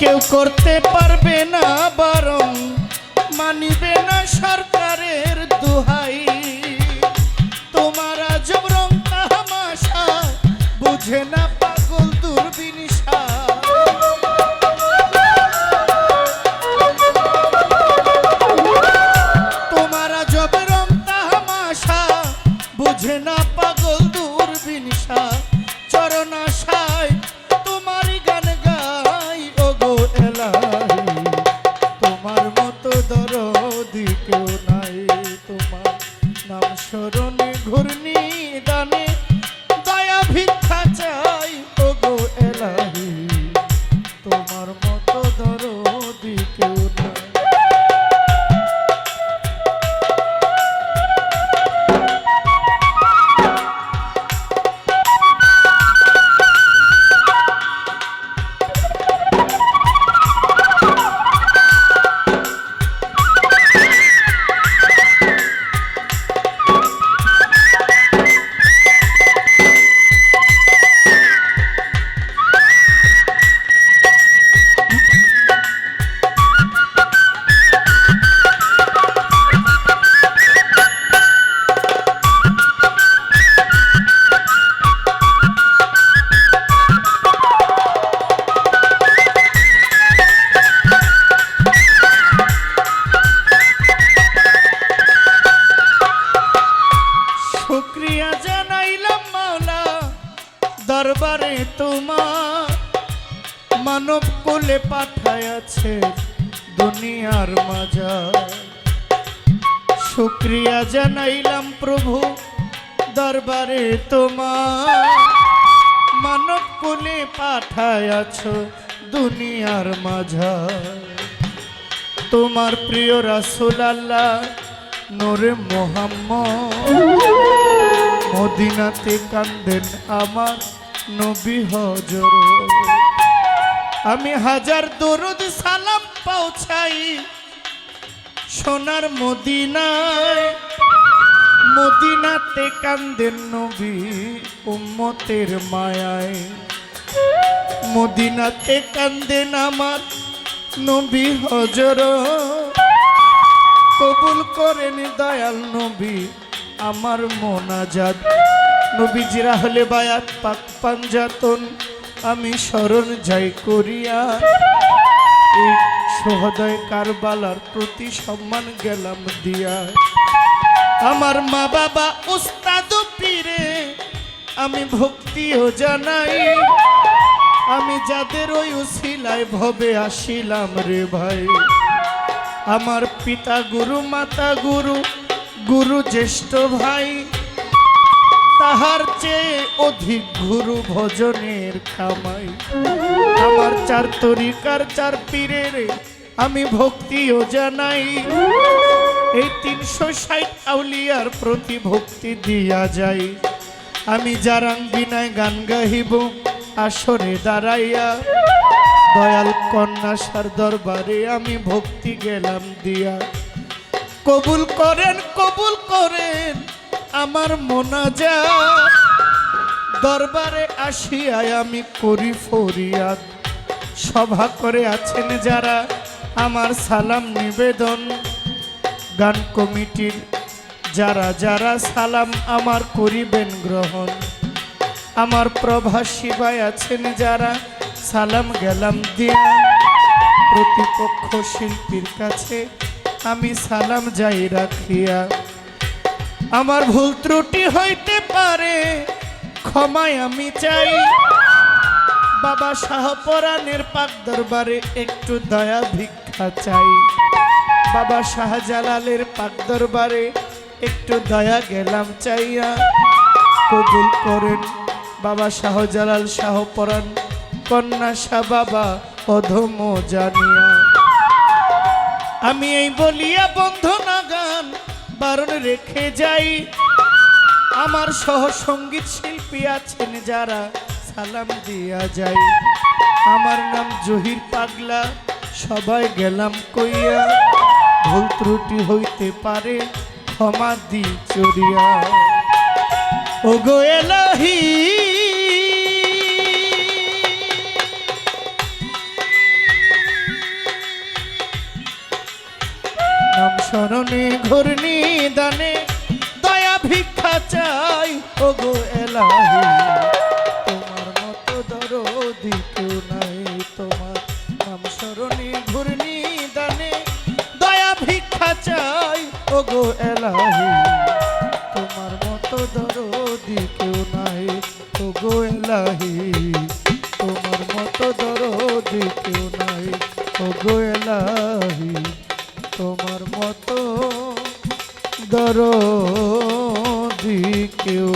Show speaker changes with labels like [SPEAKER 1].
[SPEAKER 1] কেউ করতে পারবে না বরং মানিবে না সরকারের দুহাই। তোমার আজব রং তামাশা, বুঝে না পাগল দূরবিনিশা। তোমার আজব রং তামাশা, বুঝে না দরবারে তোমার মানব কোলে পাঠায়াছে দুনিয়ার মাঝার শুক্রিয়া জানাইলাম প্রভু দরবারে তোমার। মানব কোলে পাঠায়াছ দুনিয়ার মাঝার তোমার প্রিয় রাসুল আল্লাহ নোরে মোহাম্মদ। মদিনাতে কান্দেন আমার নবী হজর। আমি হাজার দরুদ সালাম পৌঁছাই সোনার মদিনায়। মদিনাতে কান্দেন নবী উম্মতের মায়ায়। মদিনাতে কান্দেন আমার নবী হজর। কবুল করেন দয়াল নবী আমার মোনাজাত। নবীজিরা হলে বায়াত পাক পাঞ্জাতন, আমি স্মরণ যাই করিয়া। এই সহদয় কারবালার প্রতি সম্মান গেলাম দিয়া। আমার মা বাবা উস্তাদ পীরে, আমি ভক্তিও জানাই। আমি যাদের ওই উসিলায় ভবে আসিলাম রে ভাই। আমার পিতা গুরু, মাতা গুরু গুরু জ্যেষ্ঠ ভাই তাহার চেয়ে অধিক গুরু ভজনের কামাই আমার চার তরিকার চার পীরের আমি ভক্তিও জানাই। এই তিনশো ষাট আউলিয়ার প্রতি ভক্তি দিয়া যাই। আমি যারাং বিনায় গান গাহিব, আসরে দাঁড়াইয়া। দয়াল কন্যা সার দরবারে আমি ভক্তি গেলাম দিয়া। কবুল করেন কবুল করেন আমার মোনাজা দরবারে আসিয়ায় আমি করি ফরিয়াদ। সভা করে আছেন যারা, আমার সালাম নিবেদন। গান কমিটির যারা যারা সালাম আমার করিবেন গ্রহণ। আমার প্রভাসী ভাই আছেন যারা, সালাম গেলাম দিয়া। প্রতিপক্ষ শিল্পীর কাছে আমি সালাম যাই রাখিয়া। আমার ভুল ত্রুটি হইতে পারে ক্ষমায় আমি চাই। বাবা শাহপরাণের পাক দরবারে একটু দয়া ভিক্ষা চাই। বাবা শাহজালালের পাক দরবারে একটু দয়া গেলাম চাইয়া। কবুল করেন বাবা শাহজালাল শাহপরাণ, কন্যা শাহ বাবা অধম জানিয়া। আমি এই বলিয়া বন্ধনা গান বারণ রেখে যাই। আমার সহ সংগীত শিল্পী আছেন যারা সালাম দিয়া যাই। আমার নাম জহির পাগলা, সবাই গেলাম কইয়া। ভুল ত্রুটি হইতে পারে, ক্ষমা দি চড়িয়া। ও গো স্মরণে, ঘূর্ণি দানে দয়া ভিক্ষা চাই। ও গো এলাহি, তোমার মতো দরদি কেউ নাই। তোমার নাম স্মরণে, ঘূর্ণি দানে দয়া ভিক্ষা চাই। ও গো এলাহি, তোমার মতো দরদি কেউ নাই। ও গো এলাহি, তোমার মতো দরদি কেউ নাই। ও গো এলাহি। তোমার মতো দর কেউ